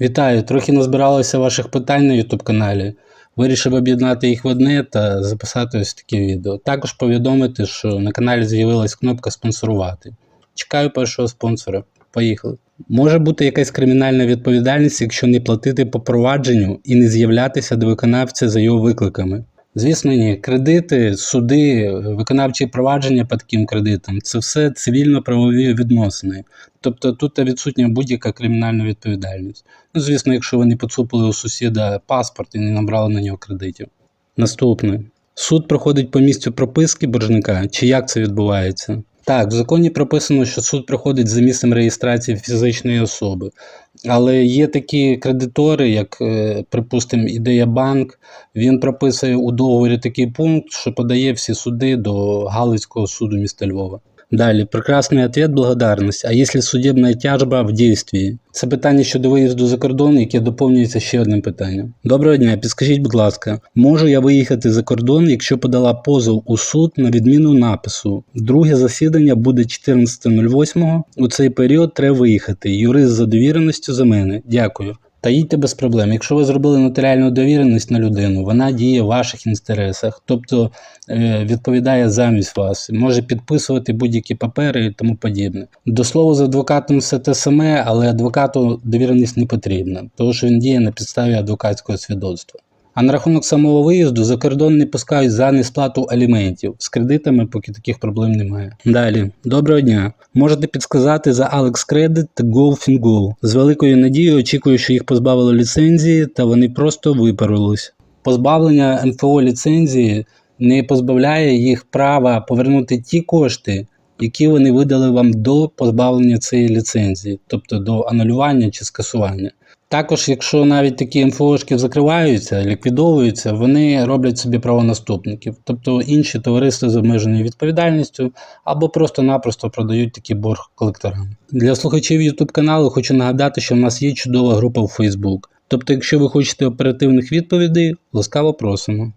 Вітаю! Трохи назбиралося ваших питань на YouTube каналі. Вирішив об'єднати їх в одне та записати ось таке відео. Також повідомити, що на каналі з'явилась кнопка спонсорувати. Чекаю першого спонсора. Поїхали. Може бути якась кримінальна відповідальність, якщо не платити по провадженню і не з'являтися до виконавця за його викликами. Звісно, ні. Кредити, суди, виконавчі провадження по таким кредитам це все цивільно-правові відносини. Тобто тут відсутня будь-яка кримінальна відповідальність. Ну, звісно, якщо вони поцупили у сусіда паспорт і не набрали на нього кредитів. Наступне. Суд проходить по місцю прописки боржника, чи як це відбувається? Так, в законі прописано, що суд проходить за місцем реєстрації фізичної особи. Але є такі кредитори, як, е, припустимо, Ідея Банк. Він прописує у договорі такий пункт, що подає всі суди до Галицького суду міста Львова. Далі, прекрасний ответ, благодарність. А якщо судебна тяжба в дійстві? Це питання щодо виїзду за кордон, яке доповнюється ще одним питанням. Доброго дня, підскажіть, будь ласка, можу я виїхати за кордон, якщо подала позов у суд на відміну напису? Друге засідання буде 14.08. У цей період треба виїхати. Юрист за довіреністю за мене. Дякую. Та їдьте без проблем. Якщо ви зробили нотаріальну довіреність на людину, вона діє в ваших інтересах, тобто е, відповідає замість вас, може підписувати будь-які папери і тому подібне. До слова, з адвокатом все те саме, але адвокату довіреність не потрібна, тому що він діє на підставі адвокатського свідоцтва. А на рахунок самого виїзду за кордон не пускають за несплату аліментів. З кредитами поки таких проблем немає. Далі, доброго дня. Можете підсказати за Alex Credit та GoFinGo. З великою надією очікую, що їх позбавили ліцензії та вони просто випарились. Позбавлення МФО ліцензії не позбавляє їх права повернути ті кошти, які вони видали вам до позбавлення цієї ліцензії, тобто до анулювання чи скасування. Також, якщо навіть такі МФОшки закриваються, ліквідовуються, вони роблять собі правонаступників, тобто інші товариства з обмеженою відповідальністю або просто-напросто продають такий борг колекторам. Для слухачів YouTube каналу хочу нагадати, що в нас є чудова група в Facebook. Тобто, якщо ви хочете оперативних відповідей, ласкаво просимо.